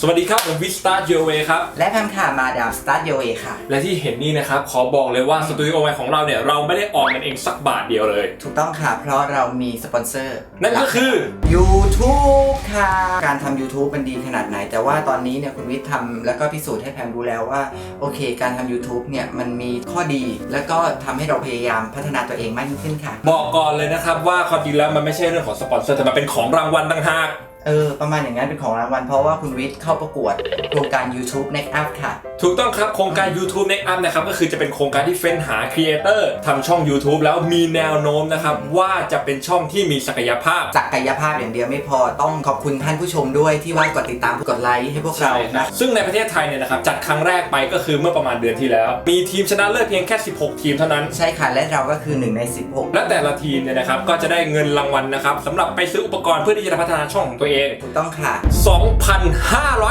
สวัสดีครับ ผมวิสตาร์เจเวครับ และแพมค่ะมาดามสตาร์ทโยเอค่ะ และที่เห็นนี่นะครับ ขอบอกเลยว่าสตูดิโอใหม่ของเราเนี่ย เราไม่ได้ออกกันเองสักบาทเดียวเลย ถูกต้องค่ะ เพราะเรามีสปอนเซอร์นั่นก็คือ YouTube ค่ะ การทำ YouTube มันดีขนาดไหน แต่ว่าตอนนี้เนี่ยคุณวิทย์ทำแล้วก็พิสูจน์ให้แพมรู้แล้วว่า โอเค การทำ YouTube เนี่ยมันมีข้อดี แล้วก็ทำให้เราพยายามพัฒนาตัวเองมากยิ่งขึ้นค่ะ บอกก่อนเลยนะครับว่าความจริงแล้วมันไม่ใช่เรื่องของสปอนเซอร์แต่มันเป็นของรางวัลต่างหาก เออ ประมาณอย่างนั้นเป็นของรางวัลเพราะว่าคุณวิทย์เข้าประกวดโครงการ YouTube Next Up ค่ะ ถูกต้องครับโครงการ YouTube Next Up นะครับก็คือจะเป็นโครงการที่เฟ้นหาครีเอเตอร์ทำช่อง YouTube แล้วมีแนวโน้มนะครับว่าจะเป็นช่องที่มีศักยภาพ ศักยภาพอย่างเดียวไม่พอต้องขอบคุณท่านผู้ชมด้วยที่ว่ากดติดตามกดไลค์ให้พวกเราใช่ครันะบซึ่งในประเทศไทยเนี่ยนะครับจัดครั้งแรกไปก็คือเมื่อประมาณเดือนที่แล้ว มีทีมชนะเลิศเพียงแค่ 16 ทีมเท่านั้น ใช่ค่ะและเราก็คือหนึ่งใน 16 และแต่ละทีมเนี่ยนะครับก็จะได้เงินรางวัลนะครับสำหรับไปซื้ออุปกรณ์เพื่อที่จะพัฒนาช่องของตัวเองถูกต้องค่ะ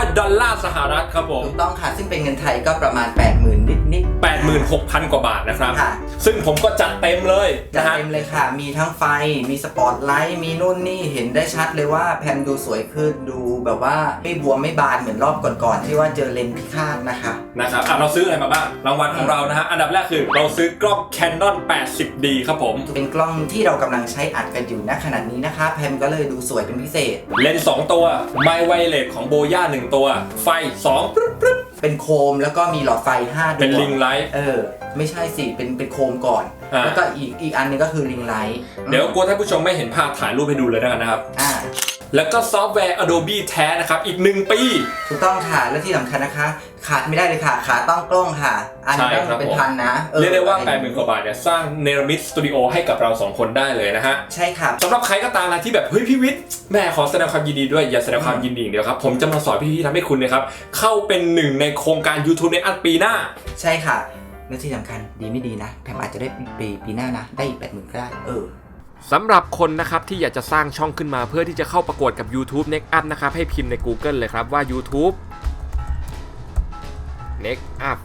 2,500 ดอลลาร์สหรัฐครับผม ถูกต้องค่ะ ซึ่งเป็นเงินไทยก็ประมาณ 80,000นิดนิดๆ 86,000 กว่าบาทนะครับ ค่ะ ซึ่งผมก็จัดเต็มเลยจัดนะฮะ เต็มเลยค่ะ มีทั้งไฟ มีสปอตไลท์ มีนู่นนี่ เห็นได้ชัดเลยว่าแพมดูสวยขึ้น ดูแบบว่าไม่บวมไม่บานเหมือนรอบก่อนๆที่ว่าเจอเลนส์พิฆาตนะคะ นะครับอะเราซื้ออะไรมาบ้าง รางวัลของเรานะฮะ อันดับแรกคือเราซื้อกล้อง Canon 80D ครับผม เป็นกล้องที่เรากำลังใช้อัดกันอยู่ณขณะนี้นะคะ แพมก็เลยดูสวยเป็นพิเศษ เลนส์2ตัว ไมไวเลสของโบย่า1ตัว ไฟ2ปึ๊บปึ๊บ เป็นโคมแล้วก็มีหลอดไฟ5ดวงเป็นลิงไลท์ เออ ไม่ใช่สิเป็นเป็นโคมก่อน อ่า แล้วก็อีกอีกอันหนึงก็คือริงไลท์เดี๋ยวกลัวท่านผู้ชมไม่เห็นภาพถ่ายรูปให้ดูเลยแล้วกันนะครับ อ่า แล้วก็ซอฟต์แวร์ Adobe แท้นะครับ อีก 1 ปี ถูกต้องค่ะ และที่สำคัญนะคะ ขาดไม่ได้เลยค่ะ ขาต้องกล้องค่ะ อันใช่ต้องครับ เป็นผมพันนะออเรียกได้ว่า 80,000กว่าบาทเนี่ยสร้างเนรมิตสตูดิโอให้กับเรา 2 คนได้เลยนะฮะใช่ค่ะ สำหรับใครก็ตามนะที่แบบเฮ้ยพี่วิทย์แม่ขอแสดงความยินดีด้วยอย่าแสดงความยินดีอย่างเดียวครับผมจะมาสอนพี่ที่ทำให้คุณนะครับเข้าเป็นหนึ่งในโครงการ YouTube ในอันปีหน้า ใช่ค่ะและที่สำคัญดีไม่ดีนะแพมอาจจะได้ปีปีหน้านะ ได้อีกแปดหมื่นก็ได้เออ สำหรับคนนะครับที่อยากจะสร้างช่องขึ้นมาเพื่อที่จะเข้าประกวดกับ YouTube Next Up นะครับให้พิมพ์ใน Google เลยครับว่า YouTube Next Up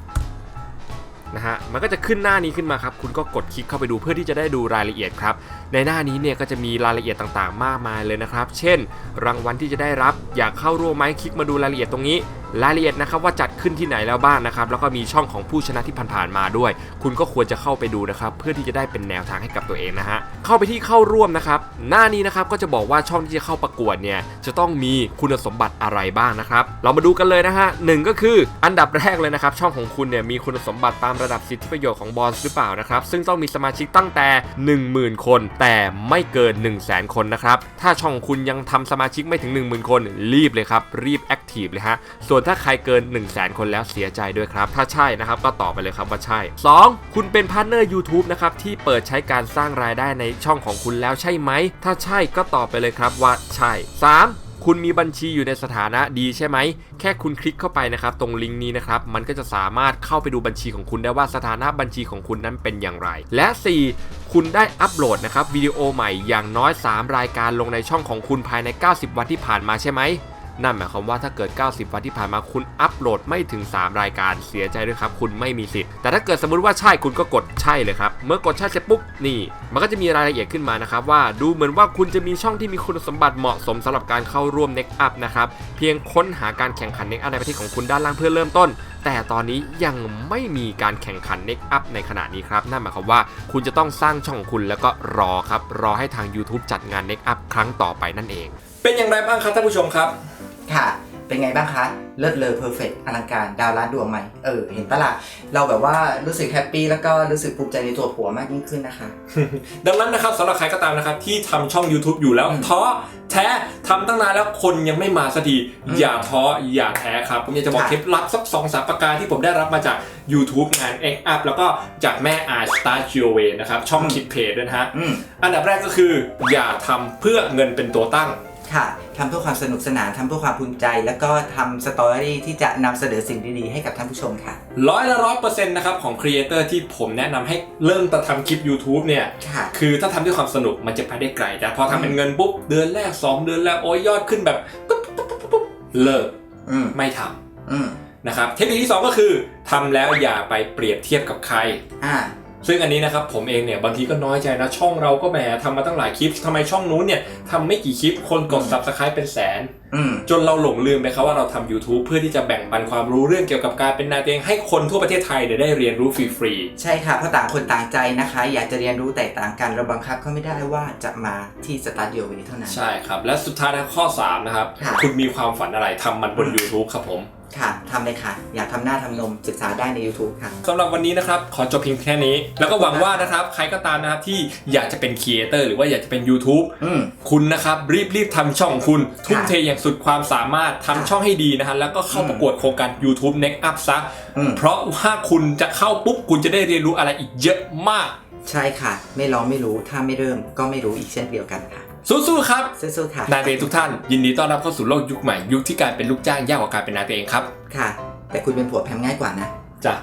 นะฮะมันก็จะขึ้นหน้านี้ขึ้นมาครับ คุณก็กดคลิกเข้าไปดูเพื่อที่จะได้ดูรายละเอียดครับ ในหน้านี้เนี่ยก็จะมีรายละเอียดต่างๆ มากมายเลยนะครับ เช่น รางวัลที่จะได้รับอยากเข้าร่วมไหมคลิกมาดูรายละเอียดตรงนี้ รายละเอียดนะครับว่าจัดขึ้นที่ไหนแล้วบ้างนะครับแล้วก็มีช่องของผู้ชนะที่ผ่านๆมาด้วย คุณก็ควรจะเข้าไปดูนะครับเพื่อที่จะได้เป็นแนวทางให้กับตัวเองนะฮะเข้าไปที่เข้าร่วมนะครับหน้านี้นะครับก็จะบอกว่าช่องที่จะเข้าประกวดเนี่ยจะต้องมีคุณสมบัติอะไรบ้างนะครับเรามาดูกันเลยนะฮะหนึ่งก็คืออันดับแรกเลยนะครับช่องของคุณเนี่ยมีคุณสมบัติตามระดับสิทธิประโยชน์ของบอลหรือเปล่านะครับซึ่งต้องมีสมาชิกตั้งแต่ 10,000 คน แต่ไม่เกิน 1 0 0 0 0แคนนะครับถ้าช่องคุณยังทำสมาชิกไม่ถึง 10,000 คน รีบเลยครับรีบแอคทีฟเลยฮะส่วนถ้าใครเกิน 1 0 0 0 0แสนคนแล้วเสียใจด้วยครับ ถ้าใช่นะครับก็ตอบไปเลยครับว่าใช่ 2. คุณเป็นพาร์ทเนอร์ YouTube นะครับที่เปิดใช้การสร้างรายได้ในช่องของคุณแล้วใช่ไหม ถ้าใช่ก็ตอบไปเลยครับว่าใช่ 3. คุณมีบัญชีอยู่ในสถานะดีใช่ไหม แค่คุณคลิกเข้าไปนะครับ ตรงลิงก์นี้นะครับ มันก็จะสามารถเข้าไปดูบัญชีของคุณได้ว่าสถานะบัญชีของคุณนั้นเป็นอย่างไร และ 4. คุณได้อัปโหลดนะครับวิดีโอใหม่อย่างน้อย 3 รายการลงในช่องของคุณภายใน 90 วันที่ผ่านมาใช่ไหม นั่นหมายความว่าถ้าเกิด 90 วันที่ผ่านมาคุณอัปโหลดไม่ถึง 3 รายการเสียใจด้วยครับคุณไม่มีสิทธิ์ แต่ถ้าเกิดสมมติว่าใช่คุณก็กดใช่เลยครับ เมื่อกดใช่เสร็จปุ๊บนี่ มันก็จะมีรายละเอียดขึ้นมานะครับว่าดูเหมือนว่าคุณจะมีช่องที่มีคุณสมบัติเหมาะสมสำหรับการเข้าร่วม Next Up นะครับเพียงค้นหาการแข่งขัน Next Up ในประเทศของคุณด้านล่างเพื่อเริ่มต้น แต่ตอนนี้ยังไม่มีการแข่งขัน Next Up ในขณะนี้ครับนั่นหมายความว่าคุณจะต้องสร้างช่องของคุณแล้วก็รอครับรอให้ทาง YouTube จัดงาน Next Up ครั้งต่อไปนั่นเอง เป็นอย่างไรบ้างครับท่านผู้ชมครับ ค่ะ เป็นไงบ้างคะ เลิศเลอเพอร์เฟกอลังการดาวล้านดวงไหมเออ เห็นปะล่ะเราแบบว่ารู้สึกแฮปปี้แล้วก็รู้สึกภูมิใจในตัวผัวมากยิ่งขึ้นนะคะ ดังนั้นนะครับสำหรับใครก็ตามนะครับที่ทำช่อง YouTube อยู่แล้วอืมท้อแท้ทำตั้งนานแล้วคนยังไม่มาสักทีอืมอย่าท้ออย่าแท้ครับ ผมอยากจะบอกค่ะ เคล็ดลับสักสองสามประการที่ผมได้รับมาจาก YouTube งาน X Up แล้วก็จากแม่อา Star g i o w a y นะครับช่องคิดเพจด้วยนะฮะ อืม อันดับแรกก็คือ อย่าทำเพื่อเงินเป็นตัวตั้ง ค่ะทำเพื่อความสนุกสนานทำเพื่อความภูมิใจ แล้วก็ทำสตอรี่ที่จะนำเสนอสิ่งดีๆ ให้กับท่านผู้ชมค่ะ ร้อยละร้อยเปอร์เซ็นต์นะครับของครีเอเตอร์ที่ผมแนะนำให้เริ่มแต่ทำคลิป YouTube เนี่ย ค่ะ คือถ้าทำด้วยความสนุกมันจะไปได้ไกลแต่พอทำเป็นเงินปุ๊บ เดือนแรก 2 เดือนแรกโอ้ยยอดขึ้นแบบปุ๊บปุ๊บปุ๊บปุ๊บเลิกอืมไม่ทอืมำนะครับเทคนิคที่ 2 ก็คือทำแล้วอย่าไปเปรียบเทียบกับใคร อ่า ซึ่งอันนี้นะครับผมเองเนี่ยบางทีก็น้อยใจนะช่องเราก็แหมทำมาตั้งหลายคลิปทำไมช่องนู้นเนี่ยทำไม่กี่คลิปคนกดอืม subscribe เป็นแสนอืมจนเราหลงลืมไปครับว่าเราทำ YouTube เพื่อที่จะแบ่งปันความรู้เรื่องเกี่ยวกับการเป็นนายตัวเองให้คนทั่วประเทศไทยเนี่ยได้เรียนรู้ฟรีใช่ค่ะเพราะต่างคนต่างใจนะคะ อยากจะเรียนรู้แตกต่างกันเราบังคับเขาไม่ได้ว่าจะมาที่สตาร์ดิโอวันนี้เท่านั้น ๆ ใช่ครับ และสุดท้ายนะข้อ 3 นะครับ ค่ะ คุณมีความฝันอะไรทำมันบน YouTube ครับผม ค่ะทำเลยค่ะ อยากทำหน้าทำนมศึกษาได้ใน YouTube ค่ะ สำหรับวันนี้นะครับ ขอจบเพียงแค่นี้ แล้วก็หวังว่านะครับ ใครก็ตามนะครับที่อยากจะเป็นครีเอเตอร์หรือว่าอยากจะเป็น YouTube อืม คุณนะครับ รีบรีบทำช่องของคุณ ทุ่มเทอย่างสุดความสามารถทำค่ะช่องให้ดีนะฮะแล้วก็เข้าอืมประกวดโครงการ YouTube Next Up ซะ อืม เพราะว่าคุณจะเข้าปุ๊บ คุณจะได้เรียนรู้อะไรอีกเยอะมาก ใช่ค่ะ ไม่ลองไม่รู้ถ้าไม่เริ่มก็ไม่รู้อีกเช่นเดียวกันค่ะ สู้ๆครับสู้ๆค่ะ นายเตทุกท่าน ยินดีต้อนรับเข้าสู่โลกยุคใหม่ ยุคที่การเป็นลูกจ้างยากกว่าการเป็นนายตัวเองครับ ค่ะ แต่คุณเป็นผัวแพมง่ายกว่านะจ้ะ